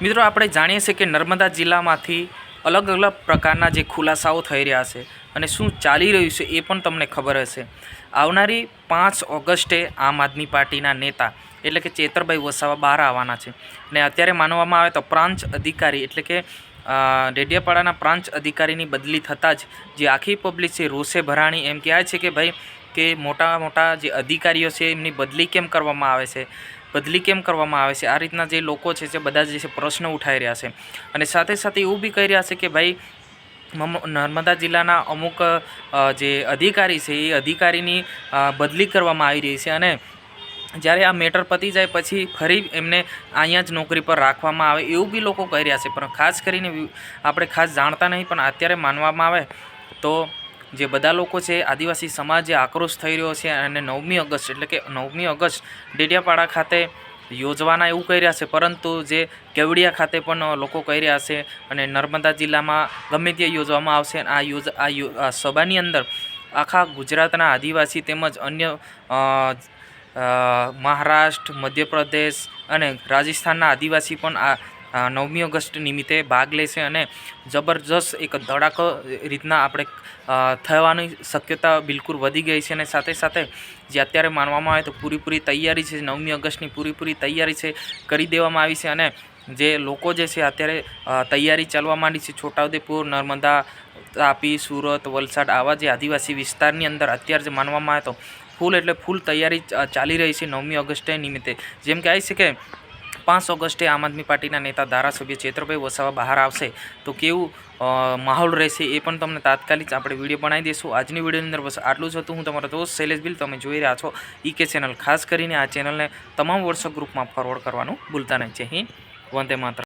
મિત્રો, આપણે જાણીએ છીએ કે નર્મદા જિલ્લામાંથી અલગ અલગ પ્રકારના જે ખુલાસાઓ થઈ રહ્યા છે અને શું ચાલી રહ્યું છે એ પણ તમને ખબર હશે. આવનારી પાંચ ઓગસ્ટે આમ આદમી પાર્ટીના નેતા એટલે કે ચેતરભાઈ વસાવા બહાર આવવાના છે. અને અત્યારે માનવામાં આવે તો પ્રાંત અધિકારી એટલે કે ડેડિયાપાડાના પ્રાંત અધિકારીની બદલી થતાં જ જે આખી પબ્લિક છે, રોષે ભરાણી એમ કહેવાય છે કે ભાઈ કે મોટા મોટા જે અધિકારીઓ છે, એમની બદલી કેમ કરવામાં આવે છે? બદલી કેમ કરવામાં આવે છે? આ રીતના જે લોકો છે, જે બધા જે છે, પ્રશ્ન ઉઠાવી રહ્યા છે. અને સાથે સાથે એવું બી કહી રહ્યા છે કે ભાઈ નર્મદા જિલ્લાના અમુક જે અધિકારી છે, એ અધિકારીની બદલી કરવામાં આવી રહી છે અને જ્યારે આ મેટર પતી જાય પછી ફરી એમને અહીંયા જ નોકરી પર રાખવામાં આવે એવું બી લોકો કહી રહ્યા છે. પણ ખાસ કરીને આપણે ખાસ જાણતા નહીં, પણ અત્યારે માનવામાં આવે તો જે બધા લોકો છે, આદિવાસી સમાજ આક્રોશ થઈ રહ્યો છે અને નવમી ઓગસ્ટ એટલે કે નવમી ઓગસ્ટ ડેડિયાપાડા ખાતે યોજવાના એવું કહી રહ્યા છે. પરંતુ જે કેવડિયા ખાતે પણ લોકો કહી રહ્યા છે અને નર્મદા જિલ્લામાં ગમે ત્યાં યોજવામાં આવશે. આ યોજ આ સભાની અંદર આખા ગુજરાતના આદિવાસી તેમજ અન્ય મહારાષ્ટ્ર, મધ્યપ્રદેશ અને રાજસ્થાનના આદિવાસી પણ આ નવમી ઓગસ્ટ નિમિત્તે ભાગ લેશે અને જબરજસ્ત એક ધડાકો રીતના આપણે થવાની શક્યતા બિલકુલ વધી ગઈ છે અને સાથે સાથે જે અત્યારે માનવામાં આવે તો પૂરીપૂરી તૈયારી છે, નવમી ઓગસ્ટની પૂરીપૂરી તૈયારી છે, કરી દેવામાં આવી છે અને જે લોકો જે છે અત્યારે તૈયારી ચાલવા માંડી છે, છોટાઉદેપુર, નર્મદા તાપી, સુરત, વલસાડ, આવા જે આદિવાસી વિસ્તારની અંદર અત્યારે જે માનવામાં આવે તો ફૂલ એટલે ફૂલ તૈયારી ચાલી રહી છે નવમી ઓગસ્ટે નિમિત્તે. જેમ કે આવી છે કે પાંચ ઓગસ્ટે આમ આદમી પાર્ટીના નેતા ધારાસભ્ય ચેત્રભાઈ વસાવા બહાર આવશે. તો કેવું માહોલ રહેશે એ પણ તમને તાત્કાલિક આપણે વીડિયો બનાવી દઈશું. આજની વિડીયોની અંદર બસ આટલું જ હતું. હું તમારો દોસ્ત શૈલેષ બિલ, તમે જોઈ રહ્યા છો ઈકે ચેનલ. ખાસ કરીને આ ચેનલને તમામ વોટ્સઅપ ગ્રુપમાં ફોરવર્ડ કરવાનું ભૂલતા નહીં. જય હિન્દ. વંદે માત્ર